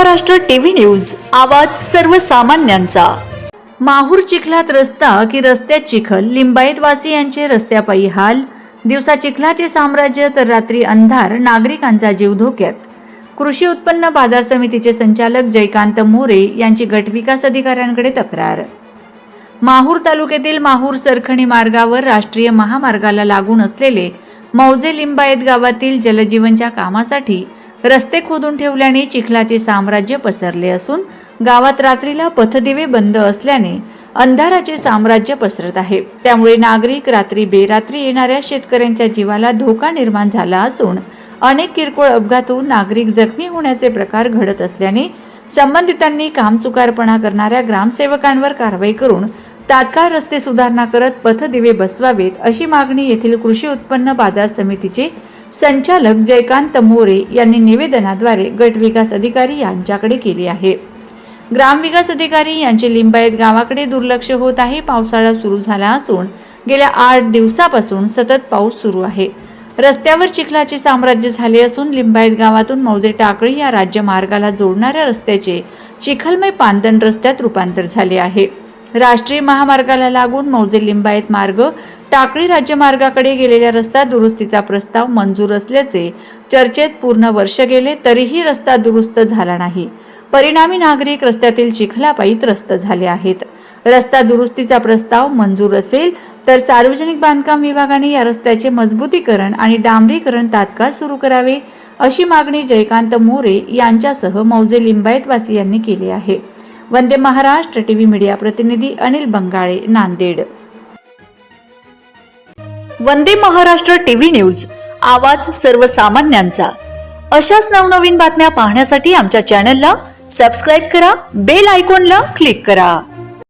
Maharashtra TV news आवाज सर्वसामान्यांचा. माहूर चिखलात रस्ता की रस्त्यात चिखल लिंबायत वासियांचे रस्त्यापायी हाल. दिवसा चिखलाचे साम्राज्य तर रात्री अंधार नागरिकांचा जीव धोक्यात. कृषी उत्पन्न बाजार समितीचे संचालक जयकांत मोरे यांची गटविकास अधिकाऱ्यांकडे तक्रार. माहूर तालुक्यातील माहूर सरखणी मार्गावर राष्ट्रीय महामार्गाला लागून असलेले मौजे लिंबायत गावातील जलजीवनच्या कामासाठी रस्ते खोदून ठेवल्याने चिखलाचे साम्राज्य पसरले असून गावात रात्रीला पथदिवे बंद असल्याने अंधाराचे साम्राज्य पसरत आहे. त्यामुळे नागरिक रात्री बेरात्री येणाऱ्या शेतकऱ्यांच्या जीवाला धोका निर्माण झाला असून अनेक किरकोळ अपघातून नागरिक जखमी होण्याचे प्रकार घडत असल्याने संबंधितांनी कामचुकारपणा करणाऱ्या ग्रामसेवकांवर कारवाई करून तात्काळ रस्ते सुधारणा करत पथदिवे बसवावेत अशी मागणी येथील कृषी उत्पन्न बाजार समितीचे संचालक जयकांत मोरे यांनी निवेदनाद्वारे गट विकास अधिकारी यांच्याकडे केली आहे. ग्रामविकास अधिकारी यांचे लिंबायत गावाकडे दुर्लक्ष होत आहे. पावसाळा सुरू झाला असून गेल्या आठ दिवसापासून सतत पाऊस सुरू आहे. रस्त्यावर चिखलाचे साम्राज्य झाले असून लिंबायत गावातून मौजे टाकळी या राज्य मार्गाला जोडणाऱ्या रस्त्याचे चिखलमय पांदन रस्त्यात रूपांतर झाले आहे. राष्ट्रीय महामार्गाला लागून मौजे लिंबायत मार्ग टाकळी राज्यमार्गाकडे गेलेल्या रस्ता दुरुस्तीचा प्रस्ताव मंजूर असल्याचे चर्चेत पूर्ण वर्ष गेले तरीही रस्ता दुरुस्त झाला नाही. परिणामी नागरिक रस्त्यातील चिखलापायी त्रस्त झाले आहेत. रस्ता दुरुस्तीचा प्रस्ताव मंजूर असेल तर सार्वजनिक बांधकाम विभागाने या रस्त्याचे मजबूतीकरण आणि डांबरीकरण तात्काळ सुरू करावे अशी मागणी जयकांत मोरे यांच्यासह मौजे लिंबायतवासियांनी केली आहे. वंदे महाराष्ट्र टीव्ही मीडिया प्रतिनिधी अनिल बंगाळे नांदेड. वंदे महाराष्ट्र टीव्ही न्यूज आवाज सर्वसामान्यांचा. अशाच नवनवीन बातम्या पाहण्यासाठी आमच्या चॅनलला सबस्क्राईब करा बेल आयकॉनला क्लिक करा.